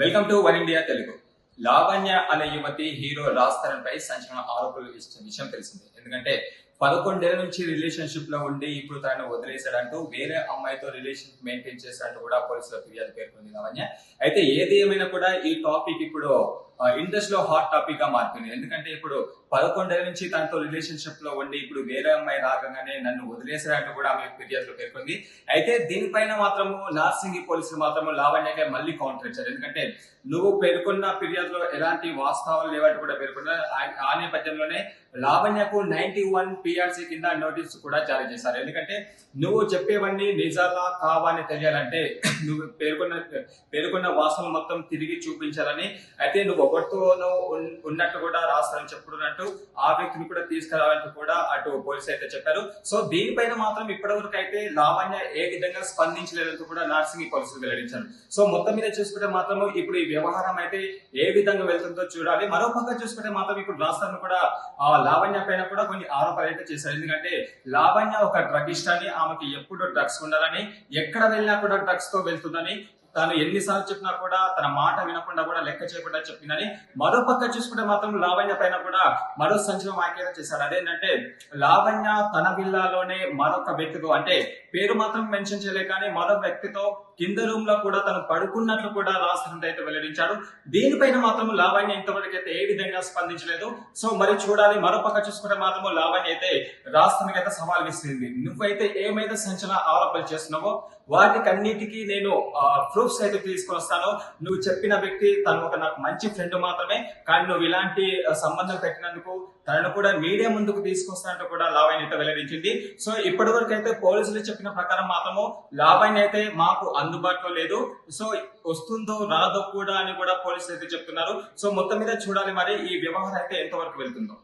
Welcome to one India Telugu Lavanya అనే యువతి hero Raj Tarun పై సంచలన ఆరోపణలు ఇచ్చిన విషయం తెలిసింది. ఎందుకంటే పదకొండేళ్ళ నుంచి రిలేషన్షిప్లో ఉండి ఇప్పుడు తనను వదిలేశాడంటూ వేరే అమ్మాయితో రిలేషన్ మెయింటైన్ చేశాడంటూ కూడా పోలీసుల ఫిర్యాదు పేర్కొంది లావణ్య. అయితే ఏది ఏమైనా కూడా ఈ టాపిక్ ఇప్పుడు ఇండస్ట్రీ లో హాట్ టాపిక్గా మారుతుంది. ఎందుకంటే ఇప్పుడు పదకొండేళ్ళ నుంచి తనతో రిలేషన్షిప్లో ఉండి ఇప్పుడు వేరే అమ్మాయి రాగానే నన్ను వదిలేశారంటూ కూడా ఆమె ఫిర్యాదులో పేర్కొంది. అయితే దీనిపైన మాత్రము నార్సింగి పోలీసులు మాత్రము లావణ్యకే మళ్ళీ కౌంటర్ ఇచ్చారు. ఎందుకంటే నువ్వు పేర్కొన్న ఫిర్యాదులో ఎలాంటి వాస్తవాలు లేవంటూ కూడా పేర్కొన్న ఆ- ఆ నేపథ్యంలోనే లావణ్యకు నైన్టీ వన్ పిఆర్సీ కింద నోటీస్ కూడా జారీ చేశారు. ఎందుకంటే నువ్వు చెప్పేవన్నీ నిజాలా కావా అని తెలియాలంటే నువ్వు పేర్కొన్న పేర్కొన్న వాస్తవం మొత్తం తిరిగి చూపించాలని అయితే నువ్వు ఒకరితోనూ ఉన్నట్టు కూడా రాస్తారని చెప్పుకున్నట్టు ఆ వ్యక్తిని కూడా తీసుకురావాలంటూ కూడా అటు పోలీసులు అయితే చెప్పారు. సో దీనిపైన మాత్రం ఇప్పటివరకు అయితే లావణ్య ఏ విధంగా స్పందించలేదంటూ కూడా నార్సింగ్ పోలీసులు వెల్లడించారు. సో మొత్తం మీద చూసుకుంటే మాత్రం ఇప్పుడు ఈ వ్యవహారం అయితే ఏ విధంగా వెళ్తుందో చూడాలి. మరో పక్క చూసుకుంటే మాత్రం ఇప్పుడు రాష్ట్రాన్ని కూడా ఆ లావణ్య పైన కూడా కొన్ని ఆరోపణలు అయితే చేశారు. ఎందుకంటే లావణ్య ఒక డ్రగ్ అని ఆమెకి ఎప్పుడు డ్రగ్స్ ఉండాలని ఎక్కడ వెళ్ళినా కూడా డ్రగ్స్తో వెళ్తుందని తాను ఎన్నిసార్లు చెప్పినా కూడా తన మాట వినకుండా కూడా లెక్క చేయకుండా చెప్పిందని మరో పక్క చూసుకుంటే మాత్రం లావణ్య పైన కూడా మరో సంచలన వ్యాఖ్యలు చేశారు అదేంటంటే లావణ్య తన విల్లాలోనే మరొక వ్యక్తితో అంటే పేరు మాత్రం మెన్షన్ చేయలే కానీ మరో వ్యక్తితో కింద రూమ్లో కూడా తను పడుకున్నట్లు కూడా రాష్ట్రం అయితే వెల్లడించాడు. దీనిపైన మాత్రం లావణ్య ఇంతవరకు అయితే ఏ విధంగా స్పందించలేదు. సో మరి చూడాలి. మరో పక్క చూసుకుంటే మాత్రం లావణ్య అయితే రాష్ట్రానికి అయితే సవాల్ విస్తుంది నువ్వైతే ఏమైతే సంచలన ఆరోపణలు చేస్తున్నావో వాటికి నేను నేను ప్రూఫ్స్ అయితే తీసుకొని వస్తాను నువ్వు చెప్పిన వ్యక్తి తను ఒక నాకు మంచి ఫ్రెండ్ మాత్రమే కానీ నువ్వు ఇలాంటి సంబంధం పెట్టినందుకు తనను కూడా మీడియా ముందుకు తీసుకొస్తానంటూ కూడా లావణ్య అయితే వెల్లడించింది. సో ఇప్పటి వరకు అయితే పోలీసులు చెప్పిన ప్రకారం మాత్రము లావణ్య అయితే మాకు అందుబాటులో లేదు. సో వస్తుందో రాదో కూడా అని కూడా పోలీసులు అయితే చెప్తున్నారు. సో మొత్తం మీద చూడాలి మరి ఈ వ్యవహారం అయితే ఎంతవరకు వెళ్తుందో.